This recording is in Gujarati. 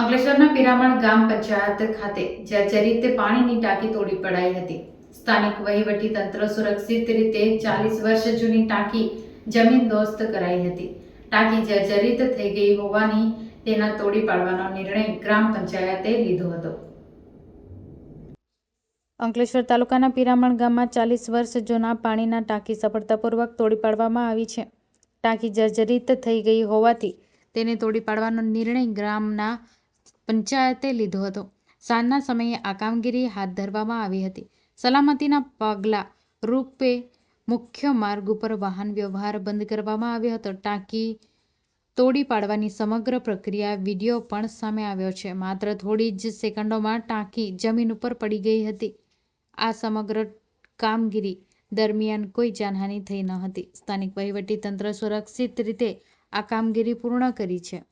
અંકલેશ્વરના પિરામણ ગામ પંચાયત ખાતે જર્જરિત પાણીની ટાંકી તોડી પડાઈ હતી. સ્થાનિક વહીવટી તંત્ર સુરક્ષિત રીતે ચાલીસ વર્ષ જૂની ટાંકી જમીન દોસ્ત કરાઈ હતી. ટાંકી જર્જરિત થઈ ગઈ હોવાની તેના તોડી પાડવાનો નિર્ણય ગ્રામ પંચાયતે લીધો હતો. અંકલેશ્વર તાલુકાના પિરામણ ગામમાં ચાલીસ વર્ષ જૂના પાણીના ટાંકી સફળતાપૂર્વક તોડી પાડવામાં આવી છે. ટાંકી જર્જરિત થઈ ગઈ હોવાથી તેને તોડી પાડવાનો નિર્ણય ગ્રામના પંચાયતે લીધો હતો. સાંજના સમયે આ કામગીરી હાથ ધરવામાં આવી હતી. સલામતીના પગલાં રૂપે મુખ્ય માર્ગ ઉપર વાહન વ્યવહાર બંધ કરવામાં આવ્યો હતો. ટાંકી તોડી પાડવાની સમગ્ર પ્રક્રિયા વીડિયો પણ સામે આવ્યો છે. માત્ર થોડી જ સેકન્ડોમાં ટાંકી જમીન ઉપર પડી ગઈ હતી. આ સમગ્ર કામગીરી દરમિયાન કોઈ જાનહાનિ થઈ ન હતી. સ્થાનિક વહીવટી તંત્ર સુરક્ષિત રીતે આ કામગીરી પૂર્ણ કરી છે.